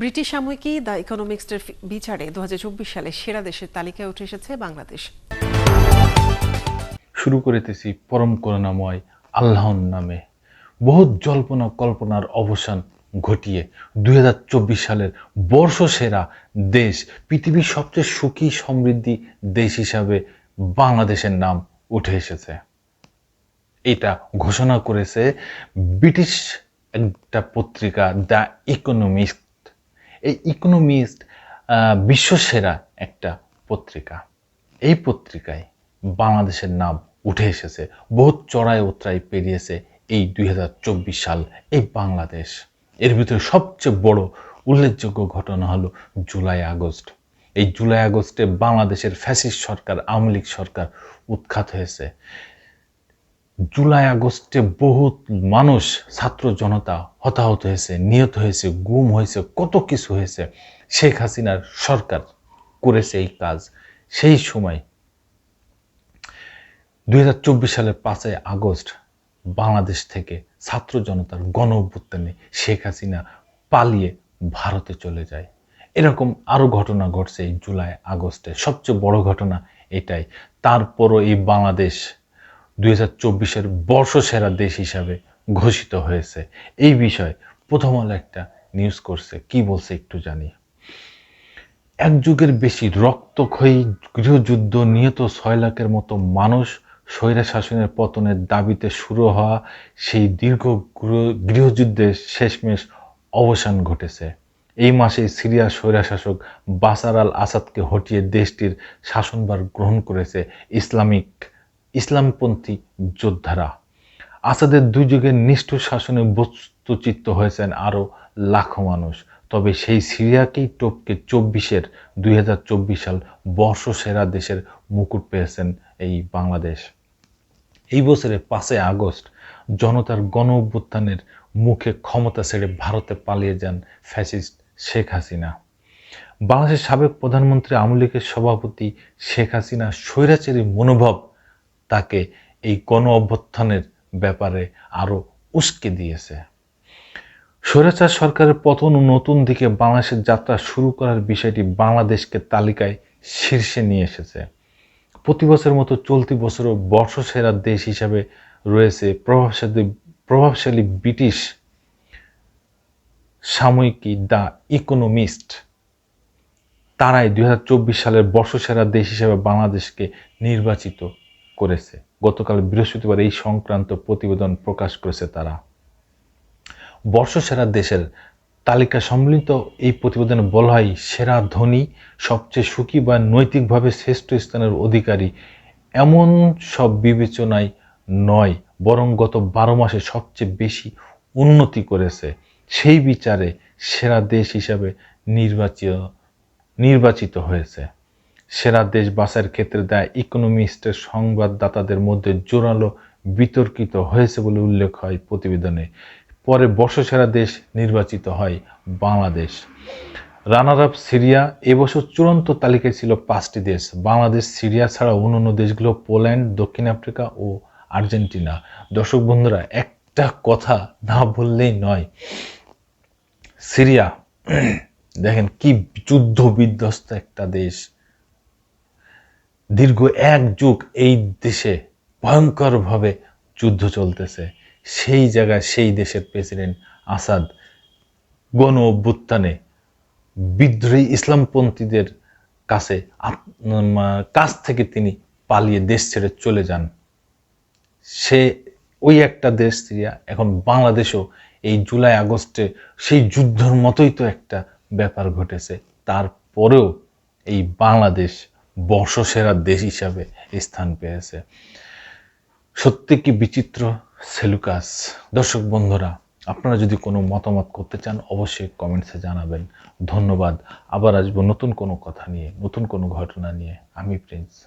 British সাময়িকী the ইকোনমিক্সের বিচারে দুহাজার চব্বিশ সালে সেরা দেশের তালিকায় উঠে এসেছে বাংলাদেশ। শুরু করিতেছি পরম করুণাময় আল্লাহর নামে। বহু জল্পনা কল্পনার অবসান ঘটিয়ে দুই হাজার চব্বিশ সালের বর্ষসেরা দেশ, পৃথিবীর সবচেয়ে সুখী সমৃদ্ধি দেশ হিসাবে বাংলাদেশের নাম উঠে এসেছে। এটা ঘোষণা করেছে ব্রিটিশ একটা পত্রিকা দ্য ইকোনমিস্ট এই ইকোনমিস্ট বিশ্বসেরা একটা পত্রিকা। এই পত্রিকায় বাংলাদেশের নাম উঠে এসেছে, বহুত চড়াই উতরাই পেরিয়েছে এই দুই হাজার চব্বিশ সাল এই বাংলাদেশ। এর ভিতরে সবচেয়ে বড় উল্লেখযোগ্য ঘটনা হলো জুলাই আগস্ট। এই জুলাই আগস্টে বাংলাদেশের ফ্যাসিস্ট সরকার, আওয়ামী লীগ সরকার উৎখাত হয়েছে। জুলাই আগস্টে বহুত মানুষ, ছাত্র জনতা হতাহত হয়েছে, নিহত হয়েছে, গুম হয়েছে, কত কিছু হয়েছে। শেখ হাসিনার সরকার করেছে এই কাজ। সেই সময় দুই হাজার চব্বিশ সালের পাঁচই আগস্ট বাংলাদেশ থেকে ছাত্র জনতার গণ অভ্যুত্থানে শেখ হাসিনা পালিয়ে ভারতে চলে যায়। এরকম আরও ঘটনা ঘটছে এই জুলাই আগস্টে। সবচেয়ে বড় ঘটনা এটাই। তারপরও এই বাংলাদেশ দুই হাজার বর্ষসেরা দেশ হিসাবে ঘোষিত হয়েছে। এই বিষয়ে প্রথম আলো একটা নিউজ করছে। কি বলছে একটু জানি। এক যুগের বেশি রক্তক্ষয়ী গৃহযুদ্ধ নিহত ছয় লাখের মতো মানুষ স্বৈরা শাসনের পতনের দাবিতে শুরু হওয়া সেই দীর্ঘ গৃহযুদ্ধের শেষমেশ অবসান ঘটেছে। এই মাসে সিরিয়ার স্বৈরাশাসক বাসার আল আসাদকে হটিয়ে দেশটির শাসনভার গ্রহণ করেছে ইসলামিক ইসলামপন্থী যোদ্ধারা। আসাদের দুই যুগের নিষ্ঠুর শাসনে বস্তুচিত্ত হয়েছেন আরও লাখো মানুষ। তবে সেই সিরিয়াকেই টপকে চব্বিশের দুই হাজার চব্বিশ সাল বর্ষসেরা দেশের মুকুট পেয়েছেন এই বাংলাদেশ। এই বছরের পাঁচই আগস্ট জনতার গণ অভ্যুত্থানের মুখে ক্ষমতা ছেড়ে ভারতে পালিয়ে যান ফ্যাসিস্ট শেখ হাসিনা। বাংলাদেশের সাবেক প্রধানমন্ত্রী আওয়ামী লীগের সভাপতি শেখ হাসিনা স্বৈরাচারী মনোভাব তাকে এই গণ অভ্যুত্থানের ব্যাপারে আরও উস্কে দিয়েছে। স্বৈরাচার সরকারের পতন ও নতুন দিকে বাংলাদেশের যাত্রা শুরু করার বিষয়টি বাংলাদেশকে তালিকায় শীর্ষে নিয়ে এসেছে। প্রতি বছরের মতো চলতি বছরও বর্ষসেরা দেশ হিসাবে রয়েছে প্রভাবশালী প্রভাবশালী ব্রিটিশ সাময়িকী দ্য ইকোনমিস্ট। তারাই দুই হাজার চব্বিশ সালের বর্ষসেরা দেশ হিসেবে বাংলাদেশকে নির্বাচিত করেছে। গতকাল বৃহস্পতিবার এই সংক্রান্ত প্রতিবেদন প্রকাশ করেছে তারা। বর্ষসেরা দেশের তালিকা সম্মিলিত এই প্রতিবেদনে বলা হয়, সেরা ধনী, সবচেয়ে সুখী বা নৈতিকভাবে শ্রেষ্ঠ স্থানের অধিকারী এমন সব বিবেচনায় নয়, বরং গত বারো মাসে সবচেয়ে বেশি উন্নতি করেছে। সেই বিচারে সেরা দেশ হিসাবে নির্বাচিত নির্বাচিত হয়েছে। সেরা দেশ বাছাইয়ের ক্ষেত্রে দেয় ইকোনমিস্টের সংবাদদাতাদের মধ্যে জোরালো বিতর্কিত হয়েছে বলে উল্লেখ হয় প্রতিবেদনে। পরে বর্ষসেরা দেশ নির্বাচিত হয় বাংলাদেশ। রানার আপ সিরিয়া এবছর চূড়ান্ত তালিকায় ছিল পাঁচটি দেশ। বাংলাদেশ, সিরিয়া ছাড়া অন্যান্য দেশগুলো পোল্যান্ড, দক্ষিণ আফ্রিকা ও আর্জেন্টিনা। দর্শক বন্ধুরা, একটা কথা না বললেই নয়। সিরিয়া, দেখেন কি যুদ্ধ বিধ্বস্ত একটা দেশ। দীর্ঘ এক যুগ এই দেশে ভয়ঙ্করভাবে যুদ্ধ চলতেছে। সেই জায়গায় সেই দেশের প্রেসিডেন্ট আসাদ গণ অভ্যুত্থানে বিদ্রোহী ইসলামপন্থীদের কাছে কাছ থেকে তিনি পালিয়ে দেশ ছেড়ে চলে যান। সে ওই একটা দেশ সিরিয়া এখন বাংলাদেশও এই জুলাই আগস্টে সেই যুদ্ধর মতোই তো একটা ব্যাপার ঘটেছে। তারপরেও এই বাংলাদেশ বর্ষসেরা দেশ হিসাবে স্থান পেয়েছে। সত্যি কি বিচিত্র? সেলুকাস দর্শক বন্ধুরা, আপনারা যদি কোনো মতামত করতে চান, অবশ্যই কমেন্টসে জানাবেন। ধন্যবাদ। আবার আসব নতুন কোনো কথা নিয়ে, নতুন কোনো ঘটনা নিয়ে। আমি প্রিন্স।